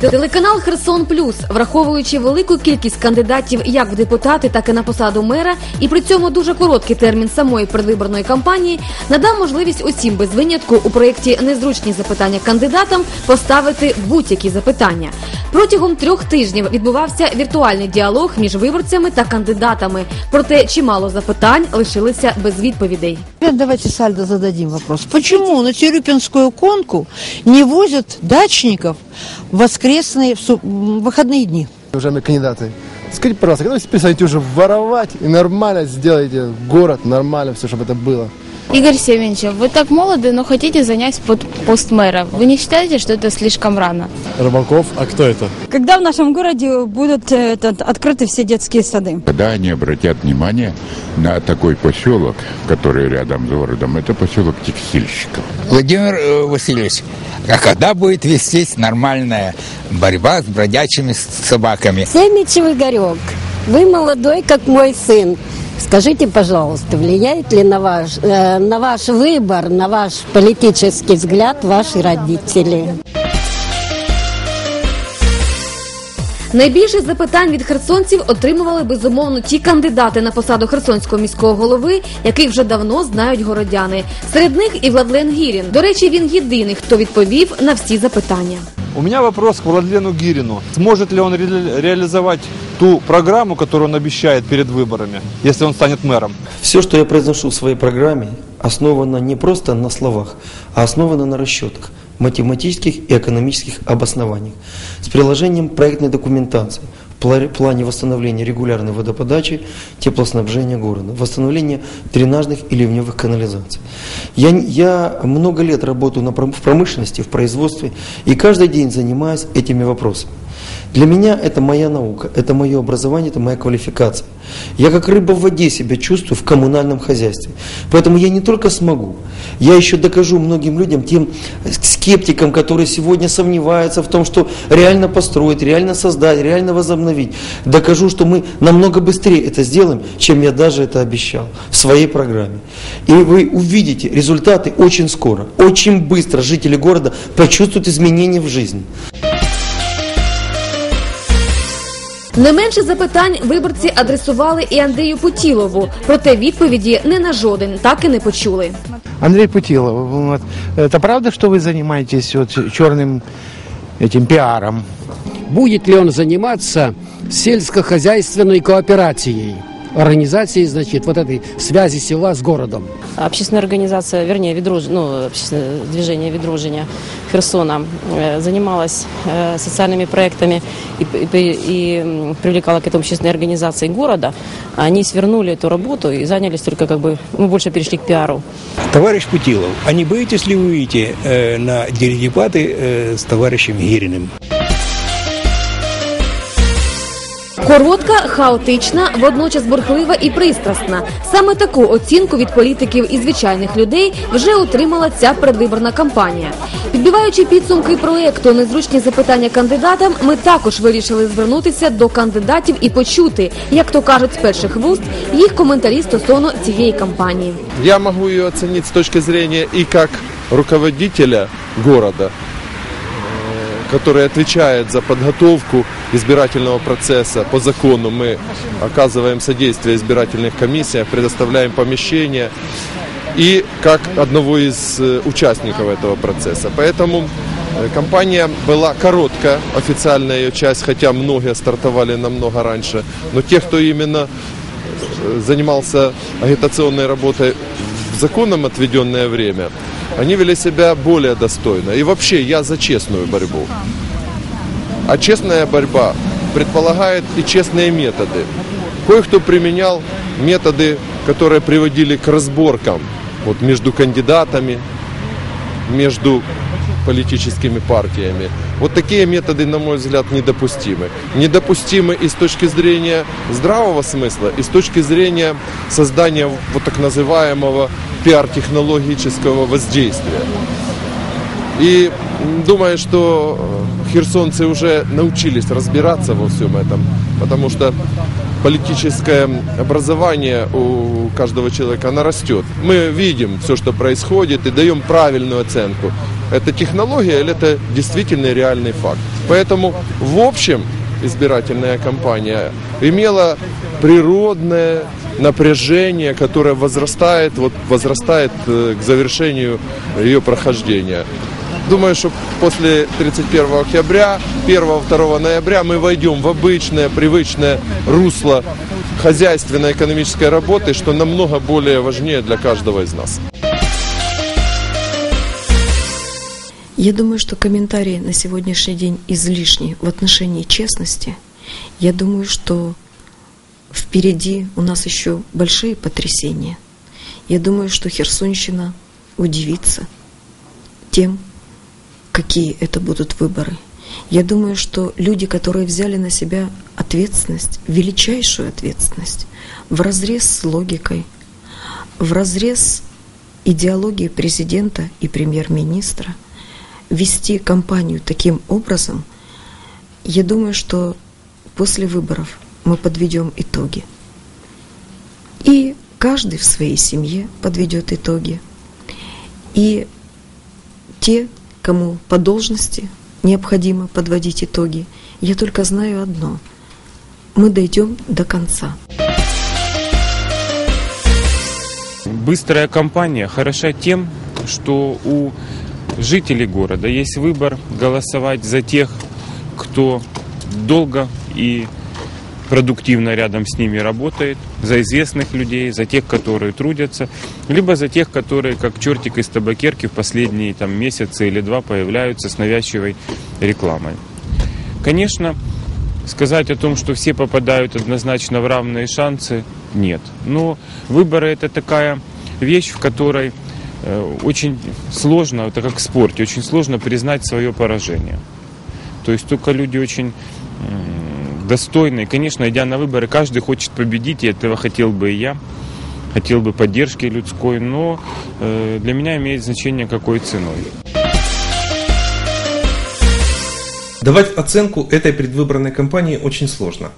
Телеканал Херсон Плюс, враховуючи велику кількість кандидатів як в депутати, так і на посаду мера, і при цьому дуже короткий термін самої предвиборної кампанії, надав можливість усім без винятку у проєкті Незручні запитання кандидатам поставити будь-які запитання. Протягом трьох тижнів відбувався віртуальний діалог між виборцями та кандидатами. Проте чимало запитань лишилися без відповідей. Давайте Сальдо зададим вопрос. Почему на Тюрюпинскую конку не возят дачников в воскресные, в выходные дни? уважаемые кандидаты, скажите, пожалуйста, когда вы перестанете уже воровать и нормально сделаете город, нормально все, чтобы это было? Игорь Семенович, вы так молоды, но хотите занять под пост мэра. Вы не считаете, что это слишком рано? Рыбаков, а кто это? Когда в нашем городе будут э, этот, открыты все детские сады? Когда они обратят внимание на такой поселок, который рядом с городом, это поселок текстильщиков. Владимир э, Васильевич, а когда будет вестись нормальная борьба с бродячими собаками? Семичев Игорек, вы молодой, как мой сын. Скажите, пожалуйста, влияет ли на ваш, э, на ваш выбор, на ваш политический взгляд ваши родители? Найбільше запитань від херсонців отримували безумовно ті кандидати на посаду херсонського міського голови, яких вже давно знають городяни. Серед них і Владлен Гірін. До речі, він єдиний, хто відповів на всі запитання. У меня вопрос к Владлену Гирину. Сможет ли он ре- реализовать ту программу, которую он обещает перед выборами, если он станет мэром? Все, что я произношу в своей программе, основано не просто на словах, а основано на расчетах, математических и экономических обоснованиях, с приложением проектной документации в пла- плане восстановления регулярной водоподачи, теплоснабжения города, восстановления дренажных и ливневых канализаций. Я, я много лет работаю на в промышленности, в производстве, и каждый день занимаюсь этими вопросами. Для меня это моя наука, это мое образование, это моя квалификация. Я как рыба в воде себя чувствую в коммунальном хозяйстве. Поэтому я не только смогу, я еще докажу многим людям, тем скептикам, которые сегодня сомневаются в том, что реально построить, реально создать, реально возобновить. Докажу, что мы намного быстрее это сделаем, чем я даже это обещал в своей программе. И вы увидите результаты очень скоро, очень быстро жители города почувствуют изменения в жизни. Не менше запитань виборці адресували і Андрію Путілову, проте відповіді не на жоден так і не почули. Андрей Путилов, вот, это правда, что вы занимаетесь вот черным этим пиаром? Будет ли он заниматься сельскохозяйственной кооперацией? Организацией, значит, вот этой связи села с городом. Общественная организация, вернее, ведруж, ну, общественное движение Ведружения Херсона э, занималась э, социальными проектами и, и- и, привлекала к этому общественные организации города. Они свернули эту работу и занялись только как бы, мы больше перешли к пиару. Товарищ Путилов, а не боитесь ли вы выйти э, на дебаты э, с товарищем Гириным? Коротка, хаотична, водночас бурхлива і пристрасна. Саме таку оцінку від політиків і звичайних людей вже отримала ця предвиборна кампанія. Підбиваючи підсумки проекту незручні запитання кандидатам, ми також вирішили звернутися до кандидатів і почути, як то кажуть з перших вуст, їх коментарі стосовно цієї кампанії. Я могу ее оценить с точки зрения и как руководителя э, который отвечает за подготовку избирательного процесса. По закону мы оказываем содействие избирательных комиссиях, предоставляем помещения и как одного из э, участников этого процесса. Поэтому э, кампания была короткая, официальная ее часть, хотя многие стартовали намного раньше. Но те, кто именно э, занимался агитационной работой законом отведенное время, они вели себя более достойно. И вообще я за честную борьбу. А честная борьба предполагает и честные методы. Кое-кто применял методы, которые приводили к разборкам вот, между кандидатами, между политическими партиями. Вот такие методы, на мой взгляд, недопустимы. Недопустимы и с точки зрения здравого смысла, и с точки зрения создания вот так называемого пиар-технологического воздействия. И думаю, что херсонцы уже научились разбираться во всем этом, потому что политическое образование у каждого человека, оно растет. Мы видим все, что происходит, и даем правильную оценку. Это технология или это действительно реальный факт. Поэтому в общем избирательная кампания имела природное напряжение, которое возрастает, вот, возрастает э, к завершению ее прохождения. Думаю, что после 31 октября, 1-2 ноября мы войдем в обычное, привычное русло хозяйственно-экономической работы, что намного более важнее для каждого из нас. Я думаю, что комментарии на сегодняшний день излишни в отношении честности. Я думаю, что впереди у нас еще большие потрясения. Я думаю, что Херсонщина удивится тем, какие это будут выборы. Я думаю, что люди, которые взяли на себя ответственность, величайшую ответственность, в разрез с логикой, в разрез идеологии президента и премьер-министра – вести кампанию таким образом, я думаю, что после выборов мы подведем итоги. И каждый в своей семье подведет итоги. И те, кому по должности необходимо подводить итоги, я только знаю одно. Мы дойдем до конца. Быстрая кампания хороша тем, что у жителей города есть выбор голосовать за тех, кто долго и продуктивно рядом с ними работает, за известных людей, за тех, которые трудятся, либо за тех, которые, как чертик из табакерки, в последние там, месяцы или два появляются с навязчивой рекламой. Конечно, сказать о том, что все попадают однозначно в равные шансы, нет. Но выборы это такая вещь, в которой Э, очень сложно, это как в спорте, очень сложно признать свое поражение. То есть только люди очень достойные. Конечно, идя на выборы, каждый хочет победить, и этого хотел бы и я. Хотел бы поддержки людской, но э, для меня имеет значение, какой ценой. Давать оценку этой предвыборной кампании очень сложно.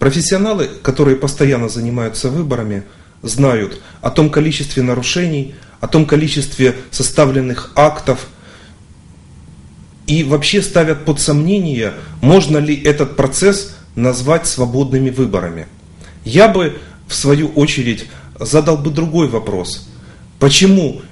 Профессионалы, которые постоянно занимаются выборами, знают о том количестве нарушений, о том количестве составленных актов и вообще ставят под сомнение, можно ли этот процесс назвать свободными выборами. Я бы, в свою очередь, задал бы другой вопрос. Почему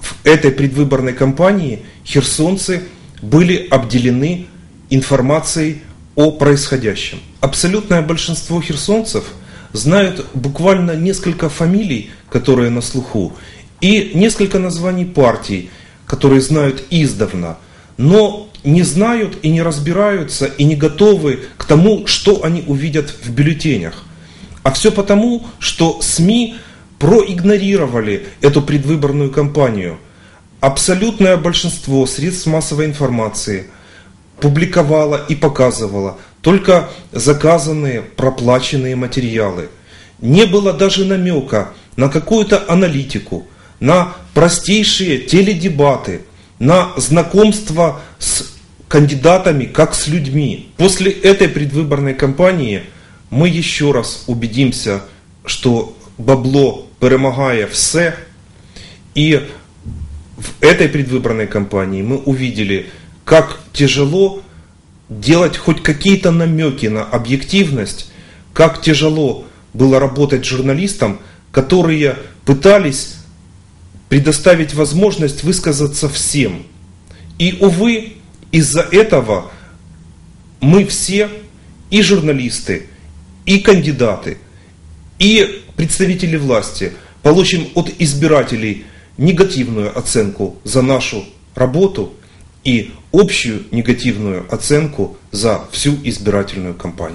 в этой предвыборной кампании херсонцы были обделены информацией о происходящем? Абсолютное большинство херсонцев знают буквально несколько фамилий, которые на слуху, и несколько названий партий, которые знают издавна, но не знают и не разбираются и не готовы к тому, что они увидят в бюллетенях. А все потому, что СМИ проигнорировали эту предвыборную кампанию. Абсолютное большинство средств массовой информации публиковало и показывало только заказанные, проплаченные материалы. Не было даже намека на какую-то аналитику, на простейшие теледебаты, на знакомство с кандидатами, как с людьми. После этой предвыборной кампании мы еще раз убедимся, что бабло перемагає все. И в этой предвыборной кампании мы увидели, как тяжело делать хоть какие-то намеки на объективность, как тяжело было работать журналистам, которые пытались предоставить возможность высказаться всем. И, увы, из-за этого мы все, и журналисты, и кандидаты, и представители власти, получим от избирателей негативную оценку за нашу работу и общую негативную оценку за всю избирательную кампанию.